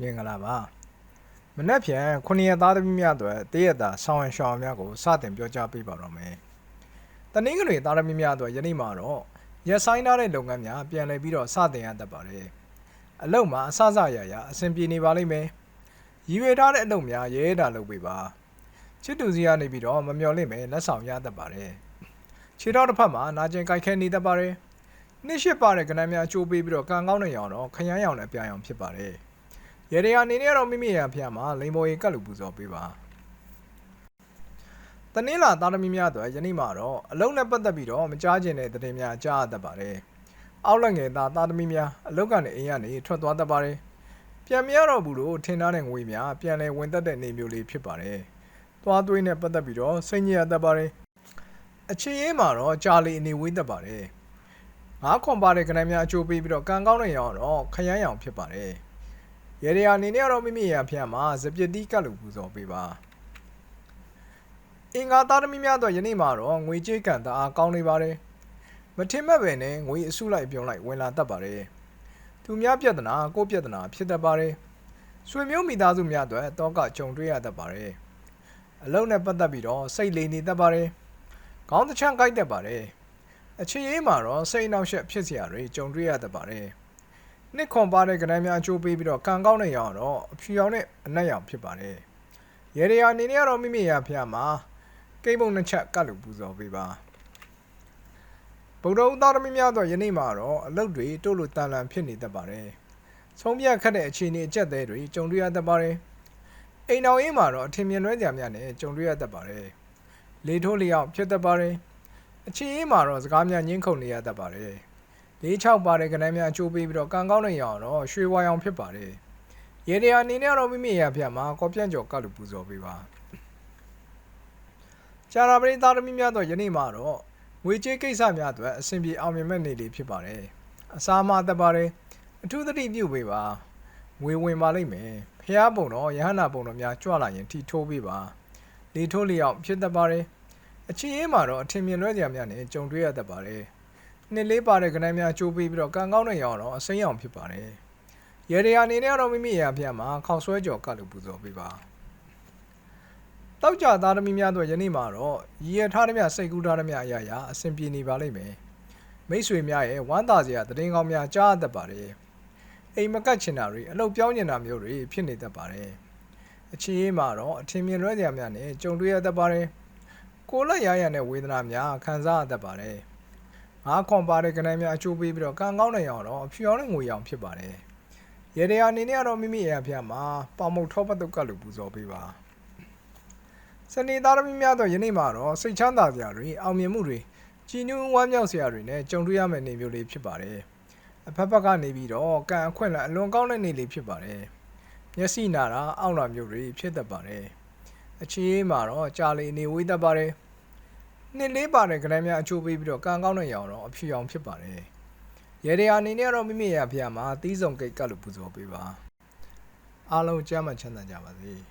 မင်္ဂလာပါမနက်ဖြန်ခုနှစ်ရက်သားသမီးများအတွက်တရက်တာဆောင်းရန်ရှောင်းများကိုစတင်ပြောကြားပေးပါတော့မယ်တနင်္ဂနွေသားသမီးများအတွက်ယနေ့မှာတော့ရက်ဆိုင်ထားတဲ့လုပ်ငန်းများပြန်လည်ပြီးတော့စတင်ရတတ်ပါတယ်အလုပ်မှာအစစရရအဆင်ပြေနေပါလိမ့်မယ်ရည်ရွယ်ထားတဲ့အလုပ်များရဲရဲတာလုပ်ပေးပါချစ်သူစီကနေပြီးတော့မမျော်လင့်ပဲလက်ဆောင်ရတတ်ပါတယ်ခြေတော်တစ်ဖက်မှာနာကျင်ကြိုက်ခဲနေတတ်ပါတယ်နှစ်ရှိပါတဲ့ကဏ္ဍများအကျိုးပေးပြီးတော့ကံကောင်းတဲ့ရောင်တော့ခရမ်းရောင်နဲ့အပြာရောင်ဖြစ်ပါတယ် ရေဒီယာအနေနဲ့တော့မိမိရဖျားမှာလိန်မော်ရီကတ်လူပူဇော်ပေးပါတနင်္လာသားသမီးများအတွက်ယနေ့မှာတော့အလုံးနဲ့ပတ်သက်ပြီးတော့မကြားကျင်တဲ့သတင်းများကြားရတတ်ပါတယ်အောက်လက်ငယ်သားသားသမီးများအလုတ်ကနေအိမ်ကနေထွက်သွားတတ်ပါတယ်ပြန်မရတော့ဘူးလို့ထင်ထားတဲ့ငွေများပြန်လဲဝင်သက်တဲ့နေမျိုးလေးဖြစ်ပါတယ်သွားသွေးနဲ့ပတ်သက်ပြီးတော့စိတ်ညစ်ရတတ်ပါတယ်အချင်းရေးမှာတော့ကြာလီအနေဝေးတတ်ပါတယ်ငါးခွန်ပါတဲ့ကဏ္ဍများအကျိုးပေးပြီးတော့ကံကောင်းတဲ့ရောင်တော့ခရမ်းရောင်ဖြစ်ပါတယ် ရေဒီယာအနေနဲ့တော့မိမိရဖျက်မှာစပစ်တီးကတ်လို့ပူဇော်ပေးပါအင်္ဂါသားသမီးများတော့ယနေ့မှာတော့ငွေကြေးကန်တအားကောင်းနေပါတယ်မထင်မဲ့ပဲနဲ့ငွေအစုလိုက်ပြုံးလိုက်ဝင်လာတတ်ပါတယ်သူများပြဿနာကိုယ့်ပြဿနာဖြစ်တတ်ပါတယ်ဆွေမျိုးမိသားစုများအတွက်တောကကြုံတွေ့ရတတ်ပါတယ်အလုံးနဲ့ပတ်သက်ပြီးတော့စိတ်လိမ်နေတတ်ပါတယ်ခေါင်းတစ်ချမ်းကိုက်တတ်ပါတယ်အချစ်ရေးမှာတော့စိတ်အနှောက်အယှက်ဖြစ်စရာတွေကြုံတွေ့ရတတ်ပါတယ် နှစ်ခွန်ပါတဲ့ကဏ္ဍများအကျိုးပေးပြီးတော့ကံကောင်းတဲ့ရောင်တော့အဖြူရောင်နဲ့အနက်ရောင်ဖြစ်ပါတယ်။ရေဒီယာအနေနဲ့ကတော့မိမိရဖျားမှာကိမ့်မုံနှစ်ချက်ကတ်လို့ပူဇော်ပေးပါ။ဗုဒ္ဓဥသားသမီးများတော့ယနေ့မှာတော့အလုတ်တွေတို့လို့တန်လန်ဖြစ်နေတတ်ပါတယ်။ဆုံးပြတ်ခတ်တဲ့အခြေအနေအကျက်သေးတွေကြုံတွေ့ရတတ်ပါတယ်။အိမ်တော်ရင်းမှာတော့အထင်မြင်လွဲကြများနဲ့ကြုံတွေ့ရတတ်ပါတယ်။လေထိုးလျောက်ဖြစ်တတ်ပါတယ်။အခြေအေးမှာတော့စကားများညှင်းခုန်နေရတတ်ပါတယ်။ လေးချောက်ပါတဲ့ကဏ္ဍများအချိုးပေးပြီးတော့ကံကောင်းတဲ့ရောင်တော့ရွှေဝါရောင်ဖြစ်ပါတယ်။ရေဒီယာအနေနဲ့တော့မိမိရဖျက်မှာကော်ပြန့်ကျော်ကတ်လူပူဇော်ပေးပါ။ကြာရာပရိသတ်သမီးများတော့ယနေ့မှာတော့ငွေကြေးကိစ္စများအတွက်အဆင်ပြေအောင်မြင်မဲ့နေလေးဖြစ်ပါတယ်။အစားအမသက်ပါတယ်။အထူးသတိပြုပေးပါ။ငွေဝင်ပါလိမ့်မယ်။ဖျားပုံတော့ရဟန္တာပုံတော်များကြွလာရင်ထိထိုးပေးပါ။လေထိုးလျောက်ဖြစ်တတ်ပါတယ်။အချင်းရေးမှာတော့အထင်မြင်လွဲကြများနဲ့ကြုံတွေ့ရတတ်ပါတယ်။ နှစ်လေးပါတဲ့ကဏ္ဍများအကျိုးပေးပြီးတော့ကံကောင်းတဲ့ရောင်တော့အစိမ်းရောင်ဖြစ်ပါတယ်။ရေဒီယာအနေနဲ့ကတော့မိမိရာဖျက်မှာခေါက်ဆွဲကြော်ကတ်လို့ပူဇော်ပေးပါ။တောက်ကြသားသမီးများတို့ယနေ့မှာတော့ရည်ရထားသမျှစိတ်ကူးထားသမျှအရာရာအဆင်ပြေနေပါလိမ့်မယ်။မိတ်ဆွေများရဲ့ဝမ်းသာစရာသတင်းကောင်းများကြားရတတ်ပါတယ်။အိမ်မကတ်ချင်တာတွေအလုပ်ပြောင်းနေတာမျိုးတွေဖြစ်နေတတ်ပါတယ်။အချင်းရေးမှာတော့အထင်မြင်လွဲစရာများနဲ့ကြုံတွေ့ရတတ်ပါတယ်။ကိုယ်လက်ရရတဲ့ဝေဒနာများခံစားရတတ်ပါတယ်။ ငါးခွန်ပါတဲ့ကဏ္ဍများအချိုးပေးပြီးတော့ကံကောင်းတဲ့ရောင်တော့အဖြူရောင်နဲ့ငွေရောင်ဖြစ်ပါတယ်။ရေဒီယာအနေနဲ့ကတော့မိမိအရာဖျက်မှာပေါမုတ်ထောပတ်တုတ်ကလို့ပူဇော်ပေးပါ။စနေသားသမီးများတော့ယနေ့မှာတော့စိတ်ချမ်းသာစရာတွေအောင်မြင်မှုတွေကြည်နူးဝမ်းမြောက်စရာတွေနဲ့ကြုံတွေ့ရမယ့်နေမျိုးလေးဖြစ်ပါတယ်။အဖက်ဖက်ကနေပြီးတော့ကံအခွင့်လည်းအလွန်ကောင်းတဲ့နေလေးဖြစ်ပါတယ်။မျက်စိနာတာအောင့်လာမျိုးတွေဖြစ်တတ်ပါတယ်။အချီးမှာတော့ကြာလီနေဝေးတတ်ပါတယ်။ နှစ်လေးပါတဲ့ကဏ္ဍများအချိုးပေးပြီးတော့ကံကောင်းတဲ့ရောင်တော့အဖြူရောင်ဖြစ်ပါတယ်။ရေဒီယာအနေနဲ့ကတော့မိမိရဖျားမှာသီးစုံကိတ်ကတ်လို့ပူဇော်ပေးပါ။အားလုံးကျမ်းမှချမ်းသာကြပါစေ။